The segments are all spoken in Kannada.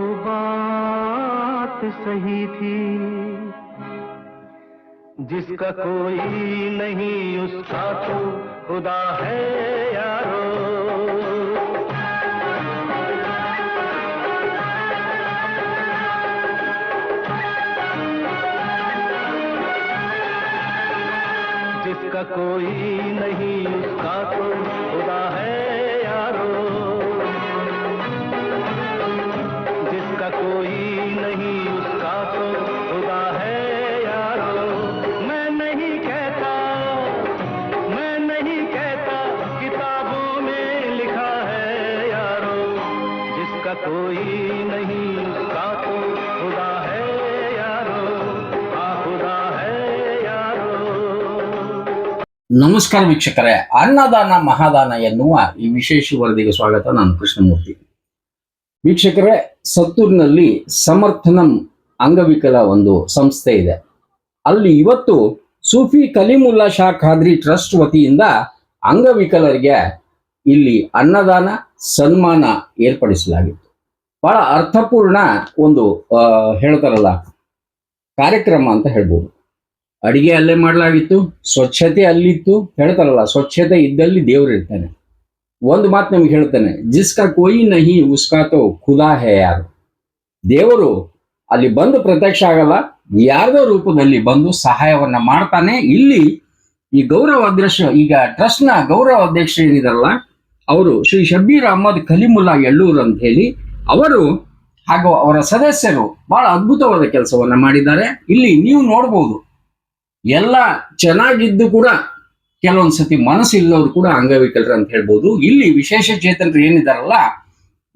बात सही थी। जिसका कोई नहीं, उसका तो खुदा है यारो। जिसका कोई नहीं, उसका तो ನಮಸ್ಕಾರ ವೀಕ್ಷಕರೇ, ಅನ್ನದಾನ ಮಹಾದಾನ ಎನ್ನುವ ಈ ವಿಶೇಷ ವರದಿಗೆ ಸ್ವಾಗತ, ನಾನು ಕೃಷ್ಣಮೂರ್ತಿ. ವೀಕ್ಷಕರೇ, ಸತ್ತೂರಿನಲ್ಲಿ ಸಮರ್ಥನಂ ಅಂಗವಿಕಲ ಒಂದು ಸಂಸ್ಥೆ ಇದೆ. ಅಲ್ಲಿ ಇವತ್ತು ಸೂಫಿ ಕಲಿಮುಲ್ಲಾ ಶಾ ಖಾದ್ರಿ ಟ್ರಸ್ಟ್ ವತಿಯಿಂದ ಅಂಗವಿಕಲರಿಗೆ ಇಲ್ಲಿ ಅನ್ನದಾನ, ಸನ್ಮಾನ ಏರ್ಪಡಿಸಲಾಗಿತ್ತು. ಬಹಳ ಅರ್ಥಪೂರ್ಣ ಒಂದು ಹೇಳ್ತಾರಲ್ಲ, ಕಾರ್ಯಕ್ರಮ ಅಂತ ಹೇಳ್ಬೋದು. ಅಡಿಗೆ ಅಲ್ಲೇ ಮಾಡಲಾಗಿತ್ತು, ಸ್ವಚ್ಛತೆ ಅಲ್ಲಿತ್ತು. ಹೇಳ್ತಾರಲ್ಲ, ಸ್ವಚ್ಛತೆ ಇದ್ದಲ್ಲಿ ದೇವ್ರು ಇರ್ತಾನೆ. ಒಂದು ಮಾತು ನಿಮ್ಗೆ ಹೇಳ್ತಾನೆ, ಜಿಸ್ಕಾ ಕೋಯಿ ನಹಿ ಉಸ್ಕಾತೋ ಖುದಾ ಹೇ ಯಾರು? ದೇವರು ಅಲ್ಲಿ ಬಂದು ಪ್ರತ್ಯಕ್ಷ ಆಗಲ್ಲ, ಯಾರದೋ ರೂಪದಲ್ಲಿ ಬಂದು ಸಹಾಯವನ್ನ ಮಾಡ್ತಾನೆ. ಇಲ್ಲಿ ಈ ಗೌರವ ಅಧ್ಯಕ್ಷ, ಈಗ ಟ್ರಸ್ಟ್ನ ಗೌರವ ಅಧ್ಯಕ್ಷ ಏನಿದಾರಲ್ಲ, ಅವರು ಶ್ರೀ ಶಬೀರ್ ಅಹಮದ್ ಕಲಿಮುಲ್ಲಾ ಎಳ್ಳೂರ್ ಅಂತ ಹೇಳಿ, ಅವರು ಹಾಗೂ ಅವರ ಸದಸ್ಯರು ಬಹಳ ಅದ್ಭುತವಾದ ಕೆಲಸವನ್ನ ಮಾಡಿದ್ದಾರೆ. ಇಲ್ಲಿ ನೀವು ನೋಡ್ಬೋದು ಎಲ್ಲ ಚೆನ್ನಾಗಿದ್ದು ಕೂಡ ಕೆಲವೊಂದು ಸತಿ ಮನಸ್ಸಿಲ್ಲದವ್ರು ಕೂಡ ಅಂಗವಿಕಲರು ಅಂತ ಹೇಳ್ಬೋದು. ಇಲ್ಲಿ ವಿಶೇಷ ಚೇತನರು ಏನಿದಾರಲ್ಲ,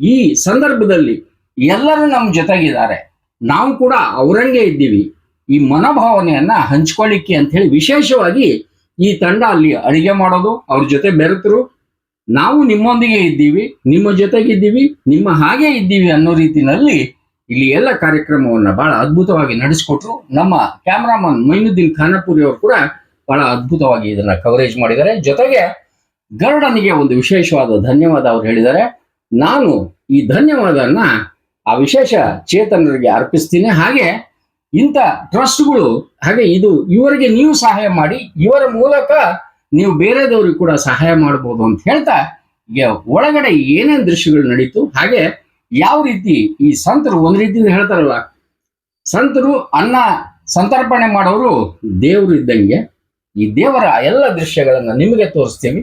ಈ ಸಂದರ್ಭದಲ್ಲಿ ಎಲ್ಲರೂ ನಮ್ಮ ಜೊತೆಗಿದ್ದಾರೆ. ನಾವು ಕೂಡ ಅವರಂಗೆ ಇದ್ದೀವಿ. ಈ ಮನೋಭಾವನೆಯನ್ನ ಹಂಚ್ಕೊಳ್ಳಿಕ್ಕೆ ಅಂತ ಹೇಳಿ ವಿಶೇಷವಾಗಿ ಈ ತಂಡ ಅಲ್ಲಿ ಅಡಿಗೆ ಮಾಡೋದು, ಅವ್ರ ಜೊತೆ ಬೆರೆತರು. ನಾವು ನಿಮ್ಮೊಂದಿಗೆ ಇದ್ದೀವಿ, ನಿಮ್ಮ ಜೊತೆಗಿದ್ದೀವಿ, ನಿಮ್ಮ ಹಾಗೆ ಇದ್ದೀವಿ ಅನ್ನೋ ರೀತಿನಲ್ಲಿ ಇಲ್ಲಿ ಎಲ್ಲ ಕಾರ್ಯಕ್ರಮವನ್ನ ಬಹಳ ಅದ್ಭುತವಾಗಿ ನಡೆಸಿಕೊಟ್ರು. ನಮ್ಮ ಕ್ಯಾಮ್ರಾಮನ್ ಮೈನುದ್ದೀನ್ ಖಾನಪುರಿ ಅವರು ಕೂಡ ಬಹಳ ಅದ್ಭುತವಾಗಿ ಇದನ್ನ ಕವರೇಜ್ ಮಾಡಿದ್ದಾರೆ. ಜೊತೆಗೆ ಗರುಡನಿಗೆ ಒಂದು ವಿಶೇಷವಾದ ಧನ್ಯವಾದ ಅವ್ರು ಹೇಳಿದ್ದಾರೆ. ನಾನು ಈ ಧನ್ಯವಾದನ್ನ ಆ ವಿಶೇಷ ಚೇತನರಿಗೆ ಅರ್ಪಿಸ್ತೀನಿ. ಹಾಗೆ ಇಂಥ ಟ್ರಸ್ಟ್ಗಳು, ಹಾಗೆ ಇದು ಇವರಿಗೆ ನೀವು ಸಹಾಯ ಮಾಡಿ, ಇವರ ಮೂಲಕ ನೀವು ಬೇರೆದವ್ರಿಗೆ ಕೂಡ ಸಹಾಯ ಮಾಡಬಹುದು ಅಂತ ಹೇಳ್ತಾ ಒಳಗಡೆ ಏನೇನು ದೃಶ್ಯಗಳು ನಡೀತು, ಹಾಗೆ ಯಾವ ರೀತಿ ಈ ಸಂತರು ಒಂದ್ ರೀತಿಯಿಂದ ಹೇಳ್ತಾರಲ್ಲ, ಸಂತರು ಅನ್ನ ಸಂತರ್ಪಣೆ ಮಾಡೋರು ದೇವರು ಇದ್ದಂಗೆ, ಈ ದೇವರ ಎಲ್ಲ ದೃಶ್ಯಗಳನ್ನ ನಿಮಗೆ ತೋರಿಸ್ತೀವಿ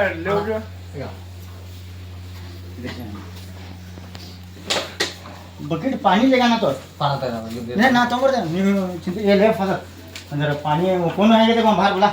잘 बकेट पानी लेगा ना तो? पाना तो- ना तो ये ले फ़सल अंदर पानी कौन आएगा? देखो बाहर बोला।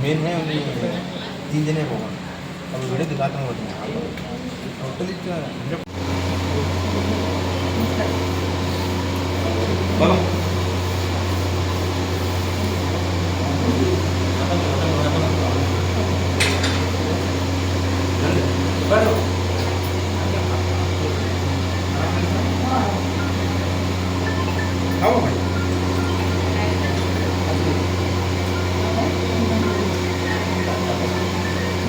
मेन है उन्हें तीन जने होगा अब वीडियो दिखाता हूँ मैं टोटली बोलो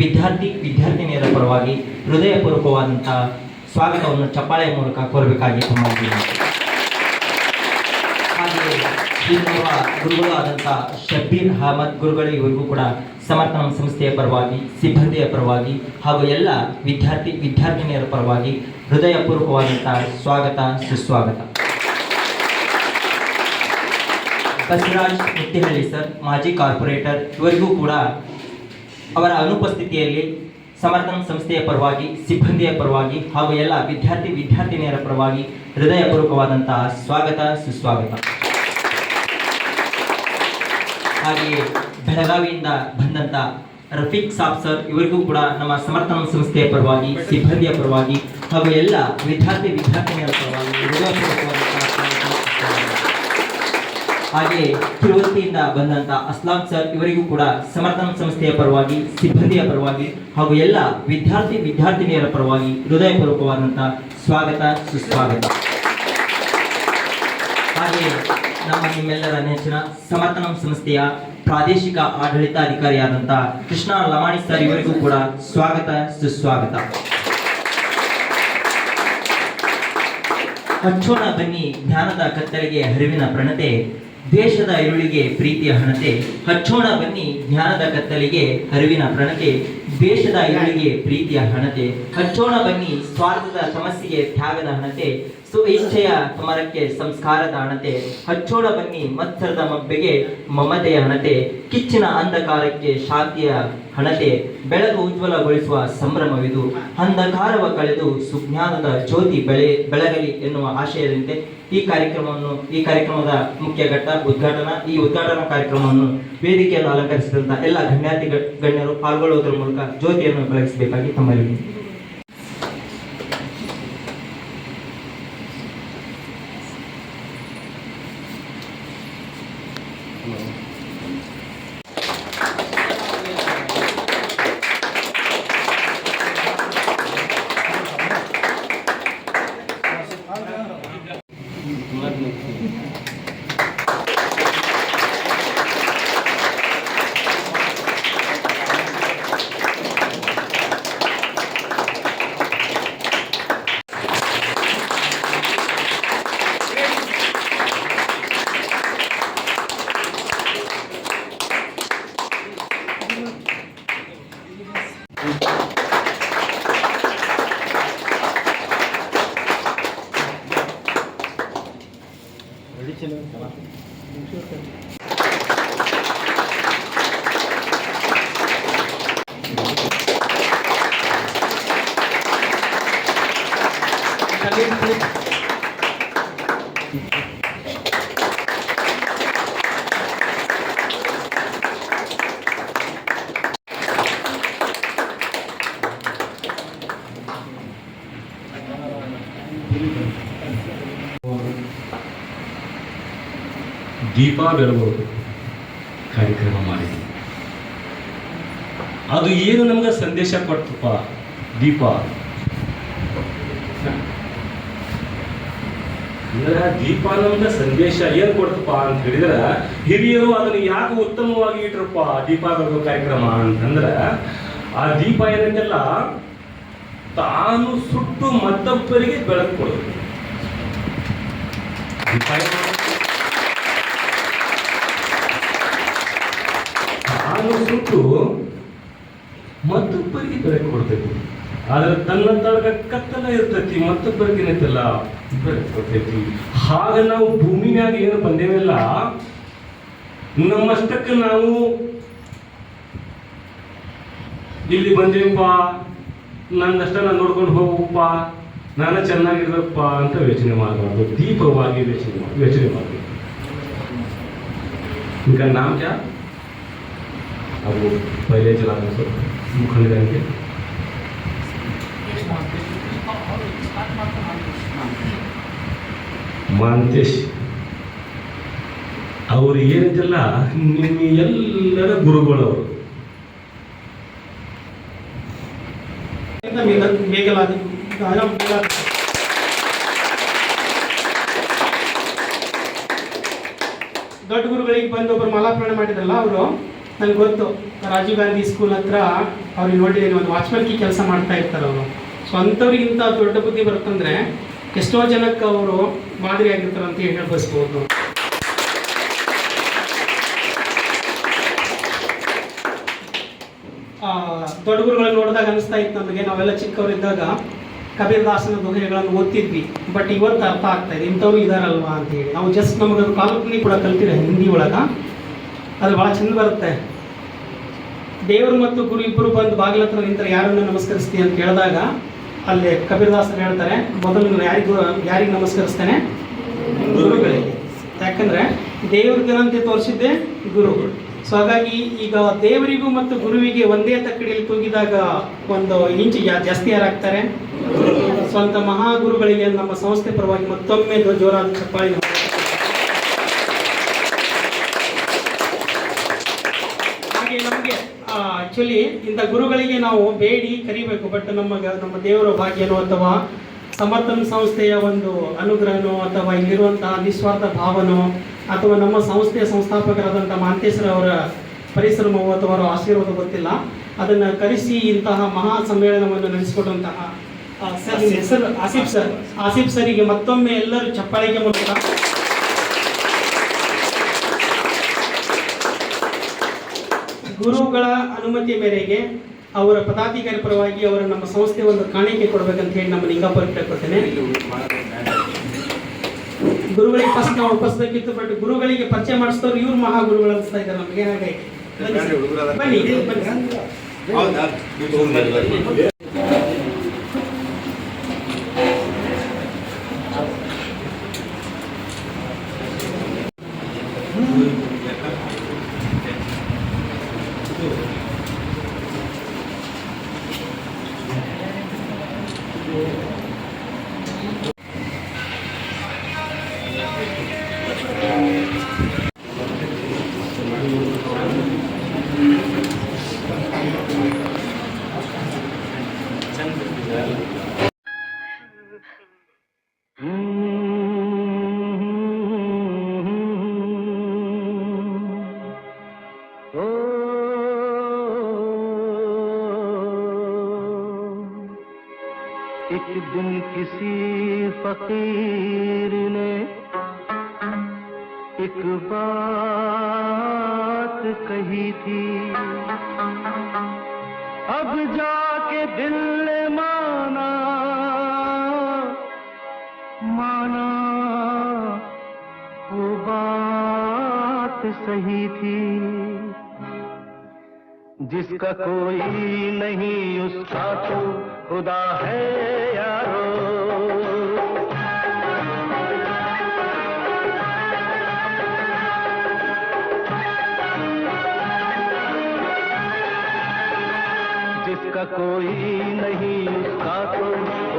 ವಿದ್ಯಾರ್ಥಿ ವಿದ್ಯಾರ್ಥಿನಿಯರ ಪರವಾಗಿ ಹೃದಯಪೂರ್ವಕವಾದಂತಹ ಸ್ವಾಗತವನ್ನು ಚಪ್ಪಾಳೆಯ ಮೂಲಕ ಕೋರಬೇಕಾಗಿ ತಮ್ಮಲ್ಲಿ ಹಾಗೆಯೇ ಆದಂಥ ಶಬ್ಬೀರ್ ಅಹಮದ್ ಗುರುಗಳು ಇವರಿಗೂ ಕೂಡ ಸಮರ್ಥನ ಸಂಸ್ಥೆಯ ಪರವಾಗಿ, ಸಿಬ್ಬಂದಿಯ ಪರವಾಗಿ ಹಾಗೂ ಎಲ್ಲ ವಿದ್ಯಾರ್ಥಿ ವಿದ್ಯಾರ್ಥಿನಿಯರ ಪರವಾಗಿ ಹೃದಯಪೂರ್ವಕವಾದಂತಹ ಸ್ವಾಗತ, ಸುಸ್ವಾಗತ. ಬಸವರಾಜ್ ಮುತ್ತಿಹಳ್ಳಿ ಸರ್, ಮಾಜಿ ಕಾರ್ಪೊರೇಟರ್, ಇವರಿಗೂ ಕೂಡ ಅವರ ಅನುಪಸ್ಥಿತಿಯಲ್ಲಿ ಸಮರ್ಥನ ಸಂಸ್ಥೆಯ ಪರವಾಗಿ, ಸಿಬ್ಬಂದಿಯ ಪರವಾಗಿ ಹಾಗೂ ಎಲ್ಲ ವಿದ್ಯಾರ್ಥಿ ವಿದ್ಯಾರ್ಥಿನಿಯರ ಪರವಾಗಿ ಹೃದಯಪೂರ್ವಕವಾದಂತಹ ಸ್ವಾಗತ, ಸುಸ್ವಾಗತ ಹಾಗೆಯೇ ಬೆಳಗಾವಿಯಿಂದ ಬಂದಂತ ರಫೀಕ್ ಸಾಬ್ ಸರ್, ಇವರಿಗೂ ಕೂಡ ನಮ್ಮ ಸಮರ್ಥನ ಸಂಸ್ಥೆಯ ಪರವಾಗಿ, ಸಿಬ್ಬಂದಿಯ ಪರವಾಗಿ ಹಾಗೂ ಎಲ್ಲ ವಿದ್ಯಾರ್ಥಿ ವಿದ್ಯಾರ್ಥಿನಿಯರ ಪರವಾಗಿ ಸುಸ್ವಾಗತ. ಹಾಗೆಯೇ ಕಿರುವತ್ತಿಯಿಂದ ಬಂದಂತ ಅಸ್ಲಾಂ ಸರ್ ಇವರಿಗೂ ಕೂಡ ಸಮರ್ಥನ ಸಂಸ್ಥೆಯ ಪರವಾಗಿ, ಸಿಬ್ಬಂದಿಯ ಪರವಾಗಿ ಹಾಗೂ ಎಲ್ಲ ವಿದ್ಯಾರ್ಥಿ ವಿದ್ಯಾರ್ಥಿನಿಯರ ಪರವಾಗಿ ಹೃದಯಪೂರ್ವಕವಾದಂತಹ ಸ್ವಾಗತ, ಸುಸ್ವಾಗತ. ಹಾಗೆ ನಮ್ಮ ನಿಮ್ಮೆಲ್ಲರ ನೆಚ್ಚಿನ ಸಮರ್ಥನ ಸಂಸ್ಥೆಯ ಪ್ರಾದೇಶಿಕ ಆಡಳಿತಾಧಿಕಾರಿಯಾದಂತಹ ಕೃಷ್ಣ ಲಮಾಣಿ ಸರ್ ಇವರಿಗೂ ಕೂಡ ಸ್ವಾಗತ, ಸುಸ್ವಾಗತ. ಹಚ್ಚೋಣ ಬನ್ನಿ ಜ್ಞಾನದ ಕತ್ತಲಿಗೆ ಹರಿವಿನ ಪ್ರಣತೆ. ದೇಶದ ಇರುಳಿಗೆ ಪ್ರೀತಿಯ ಹಣತೆ, ಹಚ್ಚೋಣ ಬನ್ನಿ ಜ್ಞಾನದ ಕತ್ತಲಿಗೆ ಅರಿವಿನ ಪ್ರಣತೆ, ದೇಶದ ಇರುಳಿಗೆ ಪ್ರೀತಿಯ ಹಣತೆ, ಹಚ್ಚೋಣ ಬನ್ನಿ ಸ್ವಾರ್ಥದ ಸಮಸ್ಯೆಗೆ ತ್ಯಾಗದ ಹಣತೆ, ಸುಇಚ್ಛೆಯ ಸಮರಕ್ಕೆ ಸಂಸ್ಕಾರದ ಹಣತೆ, ಹಚ್ಚೋಣ ಬನ್ನಿ ಮತ್ಸರದ ಮಬ್ಬೆಗೆ ಮಮತೆಯ ಹಣತೆ, ಕಿಚ್ಚಿನ ಅಂಧಕಾರಕ್ಕೆ ಶಾಂತಿಯ ಹಣತೆ ಬೆಳಕು ಉಜ್ವಲಗೊಳಿಸುವ ಸಂಭ್ರಮವಿದು, ಅಂಧಕಾರವ ಕಳೆದು ಸುಜ್ಞಾನದ ಜ್ಯೋತಿ ಬೆಳೆ, ಬೆಳಗಲಿ ಎನ್ನುವ ಆಶಯದಂತೆ ಈ ಕಾರ್ಯಕ್ರಮವನ್ನು, ಈ ಕಾರ್ಯಕ್ರಮದ ಮುಖ್ಯ ಘಟ್ಟ ಉದ್ಘಾಟನಾ, ಈ ಉದ್ಘಾಟನಾ ಕಾರ್ಯಕ್ರಮವನ್ನು ವೇದಿಕೆಯನ್ನು ಅಲಂಕರಿಸಿದಂತಹ ಎಲ್ಲ ಗಣ್ಯಾತಿ ಗಣ್ಯರು ಪಾಲ್ಗೊಳ್ಳುವುದರ ಮೂಲಕ ಜ್ಯೋತಿಯನ್ನು ಬೆಳಗಿಸಬೇಕಾಗಿ ತಮ್ಮಲ್ಲಿ Excelente trabajo. Muchas. ದೀಪ ಕಾರ್ಯಕ್ರಮ ಮಾಡಿದ್ವಿ ಅದು ಏನು ನಮ್ಗೆ ಸಂದೇಶ ಕೊಟ್ಟಪ್ಪ ದೀಪ? ಅಂದ್ರೆ ದೀಪ ನಮ್ಗೆ ಸಂದೇಶ ಏನ್ ಕೊಡ್ತಪ್ಪ ಅಂತ ಹೇಳಿದ್ರೆ, ಹಿರಿಯರು ಅದನ್ನ ಯಾಕೆ ಉತ್ತಮವಾಗಿ ಇಟ್ರಪ್ಪ ದೀಪ ಬೆಳಗೋ ಕಾರ್ಯಕ್ರಮ ಅಂತಂದ್ರ, ಆ ದೀಪ ಏನಂತೆಲ್ಲ, ತಾನು ಸುಟ್ಟು ಮತ್ತೊಬ್ಬರಿಗೆ ಬೆಳಕು ಕೊಡೋದು. ದೀಪ ತನ್ನ ಸುಟ್ಟು ಮತ್ತೊಬ್ಬರಿಗೆ ಬೆಲೆ ಕೊಡ್ತೈತಿ. ಆದ್ರೆ ತನ್ನ ತಳಗ ಕತ್ತಲ ಇರ್ತೈತಿ, ಮತ್ತೊಬ್ಬರಿಗೆ ನಿಂತೆಲ್ಲ ಬೆಲೆ ಕೊಡ್ತೈತಿ. ಹಾಗ ನಾವು ಭೂಮಿ ಮ್ಯಾಗ ಏನು ಬಂದೇವೆಲ್ಲ, ನಮ್ಮಷ್ಟಕ್ಕೆ ನಾವು ಇಲ್ಲಿ ಬಂದೇವಪ್ಪ ನನ್ನಷ್ಟ ನಾನು ನೋಡ್ಕೊಂಡು ಹೋಗಪ್ಪ, ನಾನು ಚೆನ್ನಾಗಿರ್ಬೇಕಪ್ಪ ಅಂತ ಯೋಚನೆ ಮಾಡಬಾರ್ದು. ದೀಪವಾಗಿ ಯೋಚನೆ ಯೋಚನೆ ಮಾಡಬೇಕು. ಈಗ ನಾಮ್ ಕ್ಯಾ ಹಾಗೂ ಮೈಲೇಜ್ ಲಾಗಿಸು ಮುಖಂಡರಿಗೆ ಮಾಂತೇಶ್ ಅವರು ಏನಿದೆಲ್ಲ ನಿಮ್ಮ ಎಲ್ಲರ ಗುರುಗಳವರು. ದೊಡ್ಡ ಗುರುಗಳಿಗೆ ಬಂದು ಒಬ್ಬರು ಪ್ರಾಣ ಮಾಡಿದ್ರಲ್ಲ ಅವರು? ನನಗೆ ಗೊತ್ತು ರಾಜೀವ್ ಗಾಂಧಿ ಸ್ಕೂಲ್ ಹತ್ರ ಅವ್ರಿಗೆ ನೋಡಿದ್ದೀನಿ ಒಂದು ವಾಚ್ಮನ್ಗೆ ಕೆಲಸ ಮಾಡ್ತಾ ಇರ್ತಾರೆ ಅವರು. ಸೊ ದೊಡ್ಡ ಬುದ್ಧಿ ಬರುತ್ತಂದ್ರೆ ಎಷ್ಟೋ ಜನಕ್ಕೆ ಅವರು ಮಾದರಿ ಆಗಿರ್ತಾರೆ ಅಂತ ಹೇಳಿ ಬಯಸ್ಬೋದು ಆ, ದೊಡ್ಡ ಗುರುಗಳನ್ನ ನೋಡಿದಾಗ ಅನಿಸ್ತಾ ಇತ್ತು ನಮಗೆ ನಾವೆಲ್ಲ ಚಿಕ್ಕವರಿದ್ದಾಗ ಕಬೀರ್ ದಾಸನ ದೋಹೆಗಳನ್ನು ಓದ್ತಿದ್ವಿ. ಬಟ್ ಇವತ್ತು ಅರ್ಥ ಆಗ್ತಾ ಇದೆ ಇಂಥವ್ರು ಇದಾರಲ್ವಾ ಅಂತ ಹೇಳಿ. ನಾವು ಜಸ್ಟ್ ನಮಗೊಂದು ಅದು ಕಾಲ್ಪನಿಕ ಕೂಡ ಕಲ್ತಿರ ಹಿಂದಿ ಒಳಗ ಅದು ಭಾಳ ಚೆಂದ ಬರುತ್ತೆ. ದೇವರು ಮತ್ತು ಗುರು ಇಬ್ಬರು ಬಂದು ಬಾಗಿಲ ಹತ್ರ ನಿಂತರೆ ಯಾರನ್ನು ನಮಸ್ಕರಿಸ್ತೀನಿ ಅಂತ ಕೇಳಿದಾಗ ಅಲ್ಲಿ ಕಬೀರ್ ದಾಸರು ಹೇಳ್ತಾರೆ, ಮೊದಲು ಯಾರಿಗೂ, ಯಾರಿಗೆ ನಮಸ್ಕರಿಸ್ತೇನೆ? ಗುರುಗಳಿಗೆ. ಯಾಕಂದ್ರೆ ದೇವ್ರ ದಿನಂತೆ ತೋರಿಸಿದ್ದೆ ಗುರುಗಳು ಸೊ ಹಾಗಾಗಿ ಈಗ ದೇವರಿಗೂ ಮತ್ತು ಗುರುವಿಗೆ ಒಂದೇ ತಕ್ಕಡಿಯಲ್ಲಿ ತೂಗಿದಾಗ ಒಂದು ಇಂಚು ಜಾಸ್ತಿ ಯಾರಾಗ್ತಾರೆ ಸ್ವಂತ ಮಹಾಗುರುಗಳಿಗೆ ನಮ್ಮ ಸಂಸ್ಥೆ ಪರವಾಗಿ ಮತ್ತೊಮ್ಮೆ ಜೋರಾದ ಚಪ್ಪಾಳಿ ಹಾಗೆ ನಮಗೆ ಆಕ್ಚುಲಿ ಇಂಥ ಗುರುಗಳಿಗೆ ನಾವು ಬೇಡಿ ಕರಿಬೇಕು ಬಟ್ ನಮಗೆ, ನಮ್ಮ ದೇವರ ಭಾಗ್ಯನೋ ಅಥವಾ ಸಮರ್ಥನ ಸಂಸ್ಥೆಯ ಒಂದು ಅನುಗ್ರಹನೋ ಅಥವಾ ಇಲ್ಲಿರುವಂತಹ ನಿಸ್ವಾರ್ಥ ಭಾವನೋ ಅಥವಾ ನಮ್ಮ ಸಂಸ್ಥೆಯ ಸಂಸ್ಥಾಪಕರಾದಂಥ ಮಾಂತೇಶ್ವರ ಅವರ ಪರಿಶ್ರಮವೋ ಅಥವಾ ಅವರ ಆಶೀರ್ವಾದ ಗೊತ್ತಿಲ್ಲ. ಅದನ್ನು ಕರೆಸಿ ಇಂತಹ ಮಹಾ ಸಮ್ಮೇಳನವನ್ನು ನಡೆಸಿಕೊಟ್ಟಂತಹ ಸರ್, ನಿಮ್ಮ ಹೆಸರು ಆಸಿಫ್ ಸರ್. ಆಸಿಫ್ ಸರಿಗೆ ಮತ್ತೊಮ್ಮೆ ಎಲ್ಲರೂ ಚಪ್ಪಾಳಿಗೆ ಮೂಲಕ ಗುರುಗಳ ಅನುಮತಿ ಮೇರೆಗೆ ಅವರ ಪದಾಧಿಕಾರಿ ಪರವಾಗಿ ಅವರ ನಮ್ಮ ಸಂಸ್ಥೆ ಒಂದು ಕಾಣಿಕೆ ಕೊಡ್ಬೇಕಂತ ಹೇಳಿ ನಮ್ಮ ಲಿಂಗಾಪುರ ಕೇಳ್ಕೊತೇನೆ ಗುರುಗಳಿಗೆ ಫಸ್ಟ್ ನಾವು ಒಪ್ಪಿಸ್ಬೇಕಿತ್ತು ಬಟ್ ಗುರುಗಳಿಗೆ ಪರಿಚಯ ಮಾಡಿಸಿದವ್ರು ಇವ್ರು ಮಹಾಗುರುಗಳು ಅನಿಸ್ತಾ ಇದ್ದಾರೆ ನಮಗೆ. ಹಾಗಾಗಿ ಬನ್ನಿ ಬನ್ನಿ. एक दिन किसी फकीर ने एक बात कही थी। अब जाके दिल ने माना माना वो बात सही थी। जिसका कोई नहीं, उसका तो खुदा है यारो। जिसका कोई नहीं उसका तो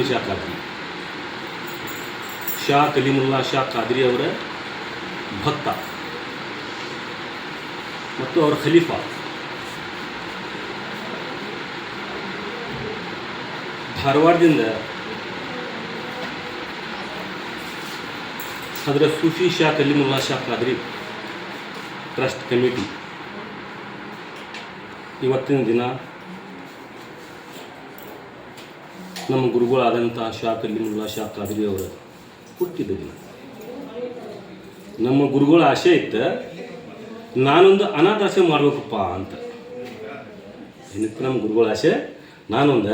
ಅಮೀನುದ್ದೀನ್ ಶಾ ಖಾದ್ರಿ. ಶಾ ಕಲೀಮುಲ್ಲಾ ಶಾ ಖಾದ್ರಿ ಅವರ ಭಕ್ತ. ಮತ್ತು ಅವರ ಖಲೀಫಾ. ಧಾರವಾಡದಿಂದ ಅದರ ಸೂಫಿ ಶಾ ಕಲೀಮುಲ್ಲಾ ಶಾ ಖಾದ್ರಿ ಟ್ರಸ್ಟ್ ಕಮಿಟಿ. ಇವತ್ತಿನ ದಿನ ನಮ್ಮ ಗುರುಗಳಾದಂಥ ಶಾ ಕಲ್ಲಿಮುಲ್ಲಾ ಶಾ ಖಾದ್ರಿ ಅವರ ಹುಟ್ಟಿದ ದಿನ. ನಮ್ಮ ಗುರುಗಳ ಆಸೆ ಇತ್ತು, ನಾನೊಂದು ಅನಾಥಾಶ್ರಮ ಮಾಡ್ಬೇಕಪ್ಪ ಅಂತ. ಏನಿತ್ತು ನಮ್ಮ ಗುರುಗಳ ಆಸೆ ನಾನೊಂದು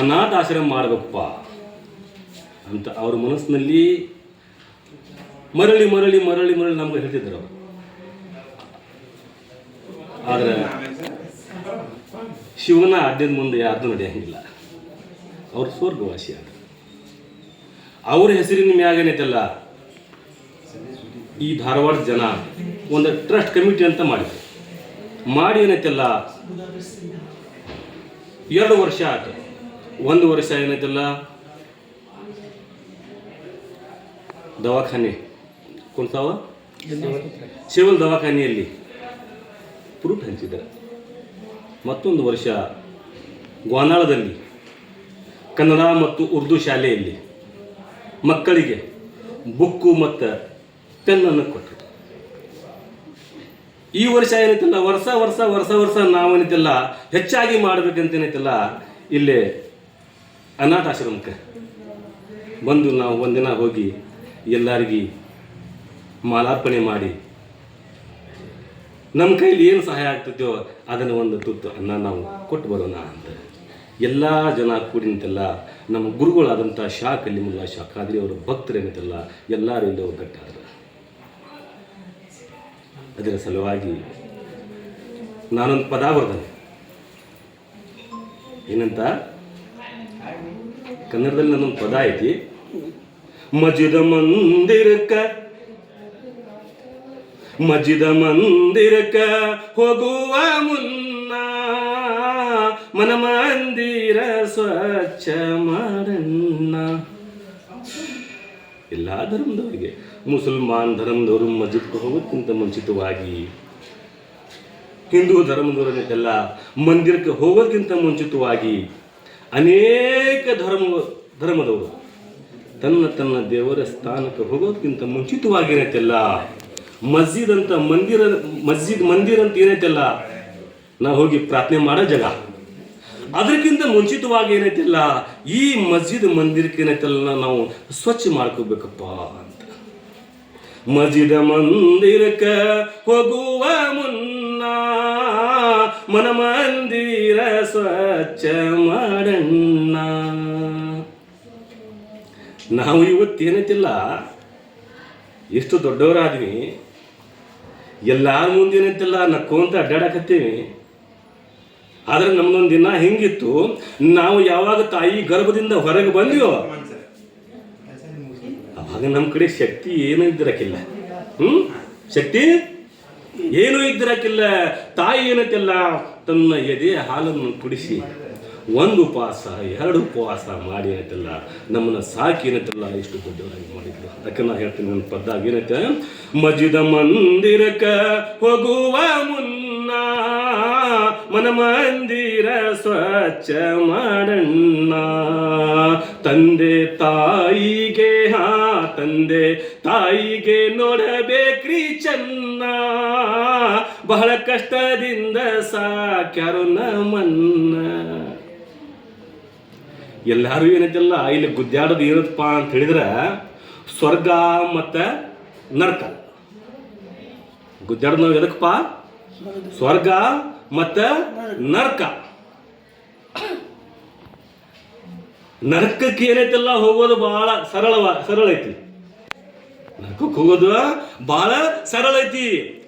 ಅನಾಥಾಶ್ರಮ ಮಾಡ್ಬೇಕಪ್ಪ ಅಂತ ಅವ್ರ ಮನಸ್ಸಿನಲ್ಲಿ ಮರಳಿ ಮರಳಿ ಮರಳಿ ಮರಳಿ ನಮ್ಗೆ ಹೇಳ್ತಿದ್ರು ಅವರು. ಆದರೆ ಶಿವನ ಆದ್ಯದ ಮುಂದೆ ಯಾರ್ದು ನಡೆಯಂಗಿಲ್ಲ. ಅವ್ರು ಸ್ವರ್ಗವಾಸಿ ಆದ ಅವ್ರ ಹೆಸರಿನ ಮ್ಯಾಗೇನೈತಲ್ಲ ಈ ಧಾರವಾಡ ಜನ ಒಂದು ಟ್ರಸ್ಟ್ ಕಮಿಟಿ ಅಂತ ಮಾಡಿದ್ರು. ಮಾಡಿ ಏನೈತಲ್ಲ? ಎರಡು ವರ್ಷ ಆಯ್ತು ಒಂದು ವರ್ಷ ಏನೈತಲ್ಲ? ದವಾಖಾನೆ. ಕುಂತಾವ ಸಿವಿಲ್ ದವಾಖಾನೆಯಲ್ಲಿ ಫ್ರೂಟ್ ಹಂಚಿದ್ದಾರೆ. ಮತ್ತೊಂದು ವರ್ಷ ಗ್ವಾನಾಳದಲ್ಲಿ ಕನ್ನಡ ಮತ್ತು ಉರ್ದು ಶಾಲೆಯಲ್ಲಿ ಮಕ್ಕಳಿಗೆ ಬುಕ್ಕು ಮತ್ತು ಪೆನ್ನನ್ನು ಕೊಟ್ಟರು. ಈ ವರ್ಷ ಏನೈತಲ್ಲ ವರ್ಷ ವರ್ಷ ವರ್ಷ ವರ್ಷ ನಾವೇನೈತಲ್ಲ ಹೆಚ್ಚಾಗಿ ಮಾಡ್ಬೇಕಂತ ಇಲ್ಲಿ ಇಲ್ಲೇ ಅನಾಥಾಶ್ರಮಕ್ಕೆ ಬಂದು ನಾವು ಒಂದಿನ ಹೋಗಿ ಎಲ್ಲರಿಗೆ ಮಾಲಾರ್ಪಣೆ ಮಾಡಿ ನಮ್ಮ ಕೈಲಿ ಏನು ಸಹಾಯ ಆಗ್ತೈತೋ ಅದನ್ನು ಒಂದು ತುತ್ತು ಅನ್ನ ನಾವು ಕೊಟ್ಟು ಬರೋಣ ಅಂತ. ಎಲ್ಲ ಜನ ಕೂಡಿ ನಿಂತೆಲ್ಲ, ನಮ್ಮ ಗುರುಗಳಾದಂಥ ಶಾ ಕಲ್ಲಿಮುಲ್ಲಾ, ಶಾ ಖಾದ್ರಿ ಅವರ ಭಕ್ತರೇನಿದ್ದಲ್ಲ ಎಲ್ಲರೂ ಇಲ್ಲಿ ಒಗ್ಗಟ್ಟಾದರು. ಅದರ ಸಲುವಾಗಿ ನಾನೊಂದು ಪದ ಬರ್ದೆ ಏನಂತ? ಕನ್ನಡದಲ್ಲಿ ನನ್ನೊಂದು ಪದ ಐತಿ. ಮಜಿದ ಮಂದಿರಕ್ಕ ಮಜಿದ ಮಂದಿರಕ್ಕ ಹೋಗುವ ಮುನ್ನ ಮನ ಮಂದಿರ ಸ್ವಚ್ಛ ಮಾಡಣ್ಣ ಎಲ್ಲ ಧರ್ಮದವರಿಗೆ. ಮುಸಲ್ಮಾನ್ ಧರ್ಮದವರು ಮಸ್ಜಿದ್ಗೆ ಹೋಗೋದಕ್ಕಿಂತ ಮುಂಚಿತವಾಗಿ. ಹಿಂದೂ ಧರ್ಮದವರನ್ನೆಲ್ಲ ಮಂದಿರಕ್ಕೆ ಹೋಗೋದಕ್ಕಿಂತ ಮುಂಚಿತವಾಗಿ ಅನೇಕ ಧರ್ಮ, ಧರ್ಮದವರು ತನ್ನ ತನ್ನ ದೇವರ ಸ್ಥಾನಕ್ಕೆ ಹೋಗೋದಕ್ಕಿಂತ ಮುಂಚಿತವಾಗಿ ಏನೈತೆಲ್ಲ ಮಸ್ಜಿದ್ ಅಂತ ಮಂದಿರ, ಮಸ್ಜಿದ್ ಮಂದಿರ ಅಂತ ಏನೈತೆಲ್ಲ ನಾವು ಹೋಗಿ ಪ್ರಾರ್ಥನೆ ಮಾಡೋ ಜಾಗ. ಅದಕ್ಕಿಂತ ಮುಂಚಿತವಾಗಿ ಏನೈತಿಲ್ಲ, ಈ ಮಸ್ಜಿದ್ ಮಂದಿರಕ್ಕೆ ಏನೈತಲ್ಲ ನಾವು ಸ್ವಚ್ಛ ಮಾಡ್ಕೋಬೇಕಪ್ಪ ಅಂತ. ಮಸ್ಜಿದ ಮಂದಿರಕ್ಕೆ ಹೋಗುವ ಮುನ್ನ ಮನ ಮಂದಿರ ಸ್ವಚ್ಛ ಮಾಡಣ್ಣ. ನಾವು ಇವತ್ತೇನೈತಿಲ್ಲ ಎಷ್ಟು ದೊಡ್ಡವರಾದ್ವಿ, ಎಲ್ಲಾರ ಮುಂದೆ ಏನೈತಿಲ್ಲ ನಕ್ಕೊಂತ ಅಡ್ಡಾಡಕತ್ತೀವಿ. ಆದ್ರೆ ನಮ್ದೊಂದು ದಿನ ಹೆಂಗಿತ್ತು, ನಾವು ಯಾವಾಗ ತಾಯಿ ಗರ್ಭದಿಂದ ಹೊರಗೆ ಬಂದ್ವೋ ಅವಾಗ ನಮ್ಮ ಕಡೆ ಶಕ್ತಿ ಏನೂ ಇದ್ದಿರಕ್ಕಿಲ್ಲ ಹ್ಮ್? ಶಕ್ತಿ ಏನೂ ಇದ್ದಿರಕ್ಕಿಲ್ಲ ತಾಯಿ ಏನಕ್ಕಿಲ್ಲ ತನ್ನ ಎದೆ ಹಾಲನ್ನು ಕುಡಿಸಿ, ಒಂದು ಉಪವಾಸ, ಎರಡು ಉಪವಾಸ ಮಾಡಿ ಏನೈತಲ್ಲ, ನಮ್ಮನ್ನ ಸಾಕಿ ಏನೈತಲ್ಲ, ಇಷ್ಟು ದೊಡ್ಡವರಾಗಿ ಮಾಡಿದ್ರು. ಅದಕ್ಕೆ ನಾ ಹೇಳ್ತೀನಿ ನನ್ನ ಪದ್ದಾಗ ಏನೈತೆ, ಮಜಿದ ಮಂದಿರಕ ಹೋಗುವ ಮುನ್ನ ಮನ ಮಂದಿರ ಸ್ವಚ್ಛ ಮಾಡಣ್ಣ. ತಂದೆ ತಾಯಿಗೆ ಹಾ ತಂದೆ ತಾಯಿಗೆ ನೋಡಬೇಕ್ರಿ ಚೆನ್ನ. ಬಹಳ ಕಷ್ಟದಿಂದ ಸಾಕ್ಯಾರು ನಮ್ಮನ್ನ. ಎಲ್ಲರೂ ಏನೈತಲ್ಲ ಇಲ್ಲಿ ಗುದ್ದಾಡೋದು ಏನಪ್ಪ ಅಂತ ಹೇಳಿದ್ರೆ ಸ್ವರ್ಗ ಮತ್ತು ನರಕ. ಗುದ್ದಾಡೋದು ನಾವು ಎದಕ್ಕಪ್ಪ ಸ್ವರ್ಗ ಮತ್ತು ನರ್ಕ. ನರ್ಕಕ್ಕೆ ಏನೈತಲ್ಲ, ಹೋಗೋದು ಬಹಳ ಸರಳವ, ಸರಳ ಐತಿ. ನರ್ಕಕ್ಕೆ ಹೋಗೋದು ಬಹಳ ಸರಳ ಐತಿ.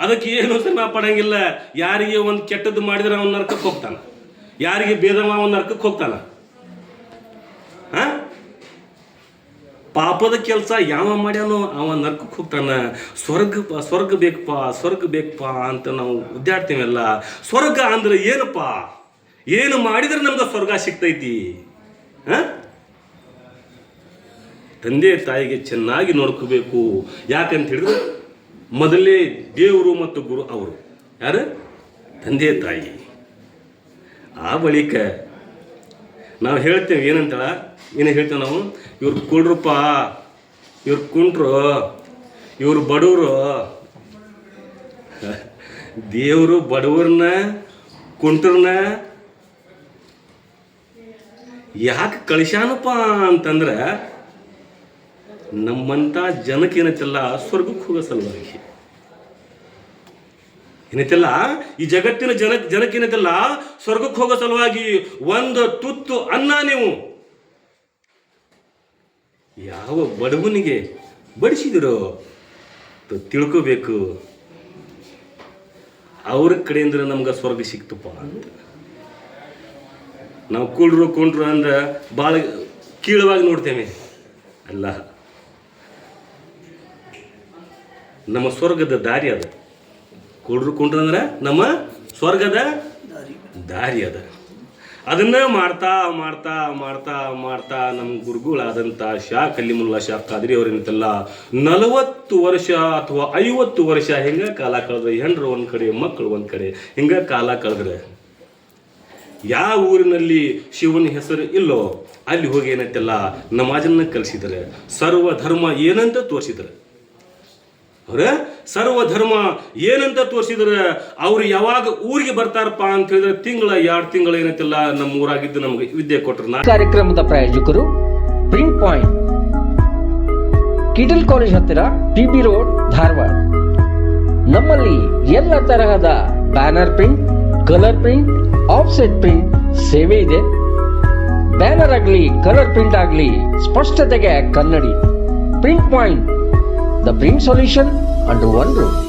ಅದಕ್ಕೆ ಏನು ಶ್ರಮ ಪಡಂಗಿಲ್ಲ. ಯಾರಿಗೆ ಒಂದು ಕೆಟ್ಟದ್ದು ಮಾಡಿದ್ರೆ ಅವನು ನರ್ಕಕ್ಕೆ ಹೋಗ್ತಾನೆ. ಯಾರಿಗೆ ಭೇದವ ಅವನ ನರ್ಕಕ್ಕೆ ಹೋಗ್ತಾನೆ. ಹಾ? ಪಾಪದ ಕೆಲಸ ಯಾವ ಮಾಡ್ಯಾನೋ ಅವ ನರ್ಕಕ್ಕೆ ಹೋಗ್ತಾನ ಸ್ವರ್ಗ ಸ್ವರ್ಗ ಬೇಕಪ್ಪ ಸ್ವರ್ಗ ಬೇಕಪ್ಪ ಅಂತ ನಾವು ಉದ್ದಾಡ್ತೀವಲ್ಲ. ಸ್ವರ್ಗ ಅಂದ್ರೆ ಏನಪ್ಪ? ಏನು ಮಾಡಿದ್ರೆ ನಮ್ಗೆ ಸ್ವರ್ಗ ಸಿಗ್ತೈತಿ? ಹಾಂ? ತಂದೆ ತಾಯಿಗೆ ಚೆನ್ನಾಗಿ ನೋಡ್ಕೋಬೇಕು. ಯಾಕಂತ ಹೇಳಿದ್ರೆ ಮೊದಲೇ ದೇವರು ಮತ್ತು ಗುರು ಅವರು. ಯಾರು? ತಂದೆ ತಾಯಿ. ಆ ಬಳಿಕ ನಾವು ಹೇಳ್ತೇವೆ ಏನಂತಳ? ಏನು ಹೇಳ್ತೇವೆ ನಾವು? ಇವ್ರು ಕುಡ್ರಪ್ಪ ಇವ್ರು ಕುಂಟ್ರು, ಇವ್ರು ಬಡವರು ದೇವರು ಬಡವ್ರನ್ನ ಕುಂಟ್ರನ್ನ ಯಾಕೆ ಕಳಿಸ್ಯಾನಪ್ಪ ಅಂತಂದ್ರೆ ನಮ್ಮಂಥ ಜನಕ್ಕೆ ಸ್ವರ್ಗಕ್ಕೆ ಹೋಗೋ ಸಲುವಾಗಿ. ಏನೈತಲ್ಲ, ಈ ಜಗತ್ತಿನ ಜನ ಜನಕ್ಕೆ ಏನೈತಲ್ಲ ಸ್ವರ್ಗಕ್ಕೆ ಹೋಗೋ ಸಲುವಾಗಿ ಒಂದು ತುತ್ತು ಅನ್ನ ನೀವು. ಯಾವ ಬಡವನಿಗೆ ಬಡಿಸಿದ್ರು ತಿಳ್ಕೋಬೇಕು. ಅವ್ರ ಕಡೆಯಿಂದ ನಮ್ಗೆ ಸ್ವರ್ಗ ಸಿಕ್ತಪ್ಪ ಅಂತ. ನಾವು ಕುಳ್ರು ಕೊಂಡ್ರು ಅಂದ್ರೆ ಭಾಳ ಕೀಳವಾಗಿ ನೋಡ್ತೇವೆ. ಅಲ್ಲ. ನಮ್ಮ ಸ್ವರ್ಗದ ದಾರಿ ಅದ. ಕುಳ್ರು ಕುಂಡ್ರು ಅಂದ್ರೆ ನಮ್ಮ ಸ್ವರ್ಗದ ದಾರಿ ಅದ. ಅದನ್ನ ಮಾಡ್ತಾ ಮಾಡ್ತಾ ಮಾಡ್ತಾ ಮಾಡ್ತಾ ನಮ್ಮ ಗುರುಗಳಾದಂಥ ಶಾ ಕಲ್ಲಿಮುಲ್ಲಾ ಶಾ ಕಾದ್ರಿ ಅವರೇನಂತೆಲ್ಲ ನಲವತ್ತು ವರ್ಷ ಅಥವಾ ಐವತ್ತು ವರ್ಷ ಹೆಂಗ ಕಾಲ ಕಳೆದ್ರೆ? ಹೆಂಡ್ರು ಒಂದು ಕಡೆ ಮಕ್ಕಳು ಒಂದು ಕಡೆ, ಹಿಂಗ ಕಾಲ ಕಳೆದ್ರೆ? ಯಾವ ಊರಿನಲ್ಲಿ ಶಿವನ ಹೆಸರು ಇಲ್ಲೋ, ಅಲ್ಲಿ ಹೋಗಿ ಏನಂತೆಲ್ಲ, ನಮಾಜನ್ನ ಕಲಿಸಿದರೆ ಸರ್ವ ಧರ್ಮ ಏನಂತ ತೋರಿಸಿದ್ರೆ? ಅವ್ರ, ಸರ್ವಧರ್ಮ ಏನಂತ ತೋರಿಸಿದ್ರೆ ಅವ್ರು ಯಾವಾಗ ಊರಿಗೆ ಬರ್ತಾರಪ್ಪ ಅಂತ ಹೇಳಿದ್ರೆ ತಿಂಗಳ ಎರಡು ತಿಂಗಳ ಏನಂತಿಲ್ಲ ನಮ್ಮ ಊರಾಗಿದ್ದು ನಮ್ಗೆ ವಿದ್ಯೆ ಕೊಟ್ಟರು ಕಾರ್ಯಕ್ರಮದ ಪ್ರಾಯೋಜಕರು ಪ್ರಿಂಟ್ ಪಾಯಿಂಟ್ ಕಿಟಲ್ ಕಾಲೇಜ್ ಹತ್ತಿರ ಟಿಬಿ ರೋಡ್ ಧಾರವಾಡ. ನಮ್ಮಲ್ಲಿ ಎಲ್ಲ ತರಹದ banner print, colour print, offset print ಸೇವೆ ಇದೆ. ಬ್ಯಾನರ್ ಆಗಲಿ, ಕಲರ್ ಪ್ರಿಂಟ್ ಆಗಲಿ ಸ್ಪಷ್ಟತೆಗೆ ಕನ್ನಡಿ. Print point the brim solution under one roof.